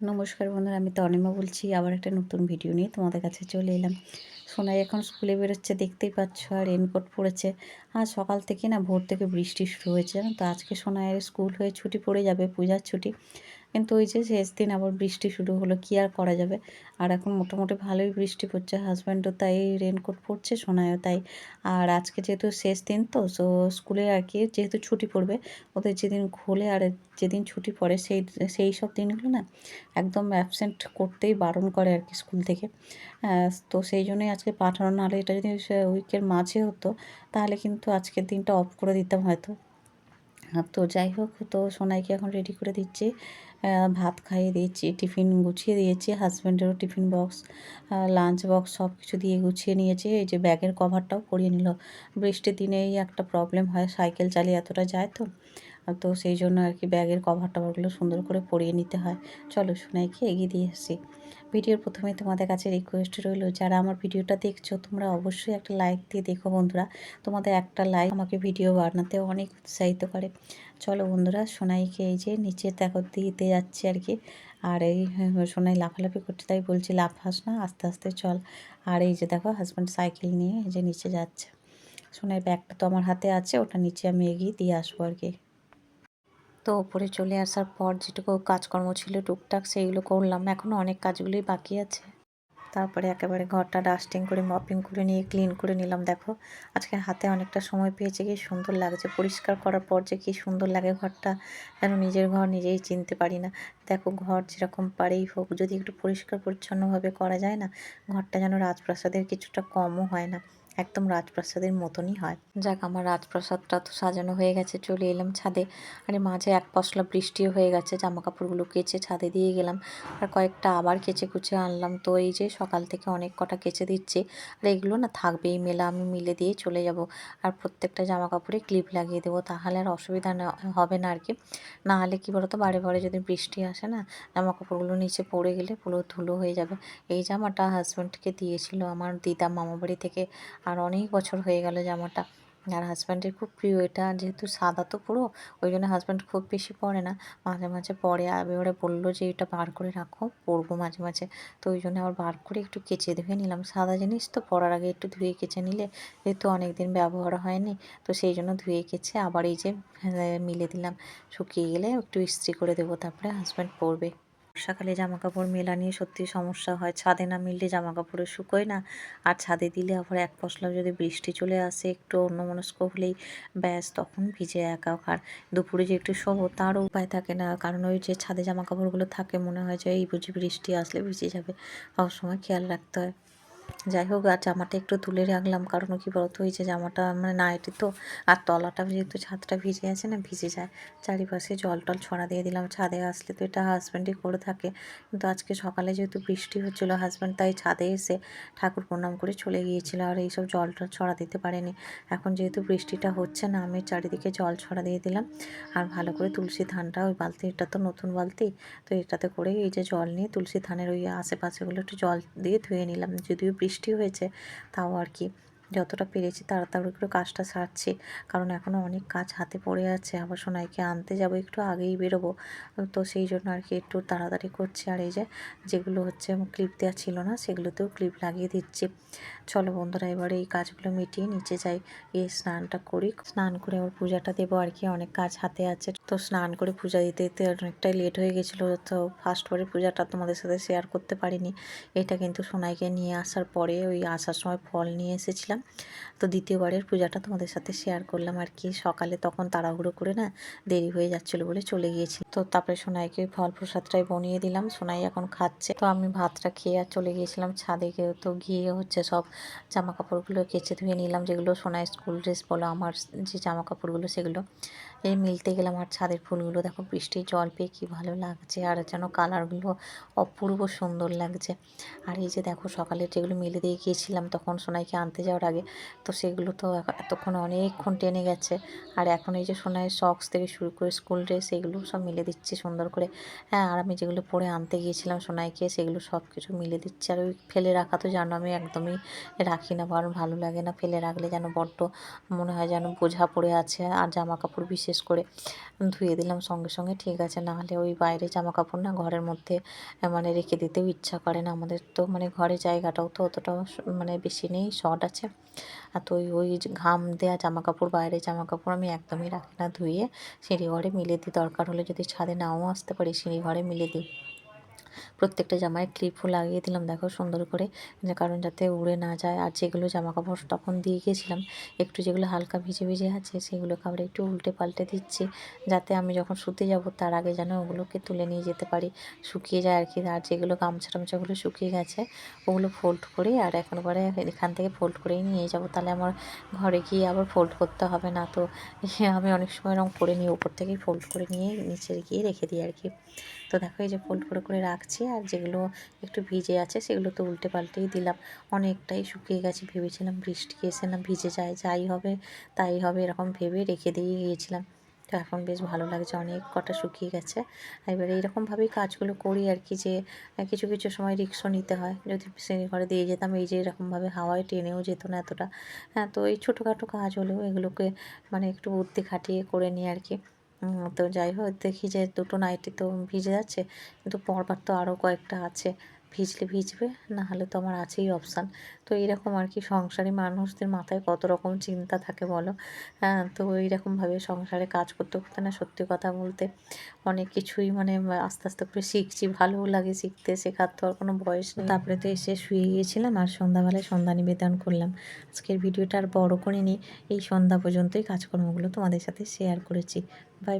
নমস্কার বন্ধুরা, আমি তনিমা বলছি, আবার একটা নতুন ভিডিও নিয়ে তোমাদের কাছে চলে এলাম। সোনাই এখন স্কুলে বেরোচ্ছে, দেখতেই পাচ্ছ, আর রেনকোট পড়েছে। আর সকাল থেকে না ভোর থেকে বৃষ্টি শুরু হয়েছে তো? আজকে সোনাইয়ের স্কুল হয়ে ছুটি পড়ে যাবে, পূজার ছুটি। কিন্তু ওই যে শেষ দিন আবার বৃষ্টি শুরু হলো, কি আর করা যাবে? আর এখন মোটামুটি ভালোই বৃষ্টি পড়ছে হাজব্যান্ডও তাই রেনকোট পরছে সোনায়ও তাই। আর আজকে যেহেতু শেষ দিন তো সো স্কুলে আর কি যেহেতু ছুটি পড়বে, ওদের যেদিন খোলে আর যেদিন ছুটি পড়ে সেই সেই সব দিনগুলো না একদম অ্যাবসেন্ট করতেই বারণ করে আর কি স্কুল থেকে। তো সেই জন্যই আজকে পাঠানো, নাহলে এটা যদি উইকের মাঝে হতো, তাহলে কিন্তু আজকের দিনটা অফ করে দিতাম হয়তো। তো যাই হোক, তো সোনাইকে এখন রেডি করে দিচ্ছে। ভাত খাইয়ে দিয়েছি, টিফিন গুছিয়ে দিয়েছি হাজব্যান্ডেরও টিফিন বক্স লাঞ্চ বক্স সব কিছু দিয়ে গুছিয়ে নিয়েছে। এই যে ব্যাগের কভারটাও পরিয়ে নিল। বৃষ্টির দিনেই একটা প্রবলেম হয় সাইকেল চালিয়ে এতটা যায় তো। তো সেই জন্য আর কি ব্যাগের কভার টভারগুলো সুন্দর করে পরিয়ে নিতে হয়। চলো সোনাইকে এগিয়ে দিয়ে এসেছি ভিডিওর প্রথমে তোমাদের কাছে রিকোয়েস্ট রইল, যারা আমার ভিডিওটা দেখছ, তোমরা অবশ্যই একটা লাইক দিয়ে দেখো বন্ধুরা। তোমাদের একটা লাইক আমাকে ভিডিও বানাতে অনেক উৎসাহিত করে। চলো বন্ধুরা, সোনাইকে এই যে নিচে দেখো দিতে যাচ্ছে আর কি। আর এই সোনাই লাফালাফি করছে, তাই বলছি লাফাস না, আস্তে আস্তে চল। আর এই যে দেখো হাজব্যান্ড সাইকেল নিয়ে এই যে নিচে যাচ্ছে। সোনাই ব্যাগটা তো আমার হাতে আছে, ওটা নিচে আমি এগিয়ে দিয়ে আসব আর কি। তো ওপরে চলে আসার পর যেটুকু কাজকর্ম ছিল টুকটাক সেইগুলো করলাম। এখনও অনেক কাজগুলোই বাকি আছে। তারপরে একেবারে ঘরটা ডাস্টিং করে, মপিং করে নিয়ে, ক্লিন করে নিলাম। দেখো, আজকে হাতে অনেকটা সময় পেয়েছে, কি সুন্দর লাগছে। পরিষ্কার করার পর যে কী সুন্দর লাগে ঘরটা, যেন নিজের ঘর নিজেই চিনতে পারি না। দেখো, ঘর যেরকম পারেই হোক, যদি একটু পরিষ্কার পরিচ্ছন্নভাবে করা যায় না, ঘরটা যেন রাজপ্রাসাদের কিছুটা কমও হয় না। একদম রাজপ্রাসাদের মতনই হয়। যাক, আমার রাজপ্রাসাদটা তো সাজানো হয়ে গেছে, চলে এলাম ছাদে। আরে, মাঝে এক পশলা বৃষ্টিও হয়ে গেছে জামা কাপড়গুলো কেচে ছাদে দিয়ে গেলাম। আর কয়েকটা আবার কেচে কুচে আনলাম। তো এই যে সকাল থেকে অনেক কটা কেচে দিচ্ছে। আর এগুলো না থাকবেই, মেলা আমি মিলে দিয়ে চলে যাব। আর প্রত্যেকটা জামা কাপড়ে ক্লিপ লাগিয়ে দেবো, তাহলে আর অসুবিধা হবে না আর কি। না হলে কী বলতো, বারে বারে যদি বৃষ্টি আসে না জামা কাপড়গুলো নিচে পড়ে গেলে পুরো ধুলো হয়ে যাবে। এই জামাটা হাজব্যান্ডকে দিয়েছিল আমার দিদা মামাবাড়ি থেকে। আর অনেক বছর হয়ে গেল জামাটা আর হাজব্যান্ডের খুব প্রিয়, এটা যেহেতু সাদা তো পুরো, ওই জন্য হাজব্যান্ড খুব বেশি পরে না। মাঝে মাঝে পরে এবারে বলল যে এটা বার করে রাখো, পরবো মাঝে মাঝে। তো ওই জন্য আবার বার করে একটু কেচে ধুয়ে নিলাম। সাদা জিনিস তো পরার আগে একটু ধুয়ে কেচে নিলে যেহেতু অনেক দিন ব্যবহার হয়নি, তো সেই জন্য ধুয়ে কেচে আবার এই যে মিলে দিলাম। শুকিয়ে গেলে একটু ইস্ত্রি করে দেবো, তারপরে হাজব্যান্ড পরবে। বর্ষাকালে জামা কাপড় মেলা নিয়ে সত্যি সমস্যা হয়। ছাদে না মিললে জামা কাপড়ে শুকোয় না। আর ছাদে দিলে আবার এক পশলা যদি বৃষ্টি চলে আসে, একটু অন্যমনস্ক হলেই ব্যাস তখন ভিজে একাকার। দুপুরে যে একটু শোবো তারও উপায় থাকে না। কারণ ওই যে ছাদে জামা কাপড়গুলো থাকে, মনে হয় যে এই বুঝি বৃষ্টি আসলে ভিজে যাবে। সবসময় খেয়াল রাখতে হয়। যাই হোক, আর জামাটা একটু তুলে রাখলাম, কারণ কি বলতো ওই যে জামাটা মানে নাইটি তো, আর তলাটা যেহেতু ছাদটা ভিজে আছে না, ভিজে যায়। চারিপাশে জল টল ছড়া দিয়ে দিলাম, ছাদে আসলে তো এটা হাজব্যান্ডই করে থাকে। কিন্তু আজকে সকালে যেহেতু বৃষ্টি হচ্ছিল হাজব্যান্ড তাই ছাদে এসে ঠাকুর প্রণাম করে চলে গিয়েছিল, আর এইসব জল টল ছড়া দিতে পারেনি। এখন যেহেতু বৃষ্টিটা হচ্ছে না, আমি চারিদিকে জল ছড়া দিয়ে দিলাম, আর ভালো করে তুলসী ধানটা, ওই বালতি, এটা তো নতুন বালতি, তো এটাতে করে এই যে জল নিয়ে তুলসী ধানের ওই আশেপাশেগুলো একটু জল দিয়ে ধুয়ে নিলাম, যদিও বৃষ্টি হয়েছে তাও আর কি। যতটা পেরেছি তাড়াতাড়ি করে কাজটা সারছি। কারণ এখনও অনেক কাজ হাতে পড়ে আছে, আবার সোনাইকে আনতে যাব, একটু আগেই বেরোবো। তো সেই জন্য আর কি একটু তাড়াতাড়ি করছি। আর এই যে যেগুলো হচ্ছে ক্লিপ দেওয়া ছিল না, সেগুলোতেও ক্লিপ লাগিয়ে দিচ্ছি। চলো বন্ধুরা, এবারে এই কাজগুলো মিটিয়ে নিচে যাই। গিয়ে স্নানটা করি। স্নান করে আবার পূজাটা দেবো আর কি, অনেক কাজ হাতে আছে। তো স্নান করে পূজা দিতে দিতে অনেকটাই লেট হয়ে গেছিল, তো ফার্স্ট বারে পূজাটা তোমাদের সাথে শেয়ার করতে পারিনি। এটা কিন্তু সোনাইকে নিয়ে আসার পরে ওই আসার সময় ফল নিয়ে এসেছিলাম। তো দ্বিতীয়বারের পূজাটা তোমাদের সাথে শেয়ার করলাম আর কি। সকালে তখন তাড়াহুড়ো করে না দেরি হয়ে যাচ্ছিল বলে চলে গিয়েছি তো তারপরে সোনাইকে ফল প্রসাদটাই বনিয়ে দিলাম। সোনাই এখন খাচ্ছে। তো আমি ভাতটা খেয়ে আর চলে গিয়েছিলাম ছাদে। গিয়ে তো গিয়ে হচ্ছে সব জামা কাপড়গুলো কেচে ধুয়ে নিলাম, যেগুলো সোনাই স্কুল ড্রেস বলো, আমার যে জামা কাপড়গুলো সেগুলো। এই মিলতে গেলাম আর ছাদের ফুলগুলো। দেখো বৃষ্টির জল পেয়ে কী ভালো লাগছে আর যেন কালারগুলো অপূর্ব সুন্দর লাগছে। আর এই যে দেখো সকালে যেগুলো মিলে দিয়ে গিয়েছিলাম, তখন সোনাইকে আনতে যাওয়ার আগে তো সেগুলো তো এতক্ষণ অনেকক্ষণ টেনে গেছে। আর এখন এই যে সোনাইয়ের সক্স থেকে শুরু করে স্কুল ড্রেস এগুলো সব মিলে দিচ্ছে সুন্দর করে। হ্যাঁ আর আমি যেগুলো পরে আনতে গিয়েছিলাম সোনাইকে, সেগুলো সব কিছু মিলে দিচ্ছে। আর ওই ফেলে রাখা তো জানো আমি একদমই রাখি না, কারণ ভালো লাগে না ফেলে রাখলে যেন বড্ড মনে হয় যেন বোঝা পড়ে আছে আর জামা কাপড় বিশেষ বিশেষ করে ধুয়ে দিলাম সঙ্গে সঙ্গে। ঠিক আছে, নাহলে ওই বাইরে জামা কাপড় না ঘরের মধ্যে মানে রেখে দিতেও ইচ্ছা করে না। আমাদের তো মানে ঘরে জায়গাটাও তো অতটাও মানে বেশি নেই শর্ট আছে। আর তো ওই ঘাম দেওয়া জামা কাপড় বাইরে জামা কাপড় আমি একদমই রাখি না ধুয়ে। সিঁড়ি ঘরে মিলে দিই। দরকার হলে যদি ছাদে নাও আসতে পারি, সিঁড়ি ঘরে মিলে দিই। প্রত্যেকটা জামায় ক্লিপও লাগিয়ে দিলাম, দেখো সুন্দর করে। কারণ যাতে উড়ে না যায়, আর যেগুলো জামা কাপড় তখন দিয়ে গিয়েছিলাম, একটু যেগুলো হালকা ভিজে ভিজে আছে, সেগুলোকে আবার একটু উল্টে পাল্টে দিচ্ছি, যাতে আমি যখন শুতে যাব, তার আগে যেন ওগুলোকে তুলে নিয়ে যেতে পারি। শুকিয়ে যায় আর কি, আর যেগুলো গামছা টামছাগুলো শুকিয়ে গেছে, ওগুলো ফোল্ড করে, আর এখন করে এখান থেকে ফোল্ড করেই নিয়ে যাব। তাহলে আমার ঘরে গিয়ে আবার ফোল্ড করতে হবে না তো আমি অনেক সময় রঙ করে নিই উপর থেকেই ফোল্ড করে নিয়ে নিচে গিয়ে রেখে দিই আর কি। তো দেখো এই যে ফোল্ড করে করে রাখছি আর যেগুলো একটু ভিজে আছে সেগুলো তো উল্টে পাল্টেই দিলাম। অনেকটাই শুকিয়ে গেছে, ভেবেছিলাম বৃষ্টি এসে না ভিজে যায়, যাই হবে, তাই হবে এরকম ভেবে রেখে দিয়ে গিয়েছিলাম। তো এখন বেশ ভালো লাগছে, অনেক কটা শুকিয়ে গেছে। এবারে এইরকমভাবেই কাজগুলো করি আর কি, যে কিছু কিছু সময় রিক্সও নিতে হয়। যদি শ্রেণি ঘরে দিয়ে যেতাম, এই যে এরকমভাবে হাওয়ায় টেনেও যেত না এতটা। হ্যাঁ তো এই ছোটোখাটো কাজ হলেও এগুলোকে মানে একটু বুদ্ধি খাটিয়ে করে নিই আর কি। তো যাই হোক, দেখি যে দুটো নাইটি তো ভিজে যাচ্ছে, কিন্তু পরবার তো আরও কয়েকটা আছে। ভিজলে ভিজবে না হলে তো আমার আছেই অপশান। তো এইরকম আর কি সংসারী মানুষদের মাথায় কত রকম চিন্তা থাকে বলো? হ্যাঁ তো এইরকমভাবে সংসারে কাজ করতে করতে না সত্যি কথা বলতে অনেক কিছুই মানে আস্তে আস্তে করে শিখছি, ভালোও লাগে শিখতে, শেখার তো আর কোনো বয়স নেই। তারপরে তো এসে শুয়ে গিয়েছিলাম আর সন্ধ্যাবেলায় সন্ধ্যা নিবেদন করলাম। আজকের ভিডিওটা আর বড় নিই, এই সন্ধ্যা পর্যন্তই কাজকর্মগুলো তোমাদের সাথে শেয়ার করেছি। বাই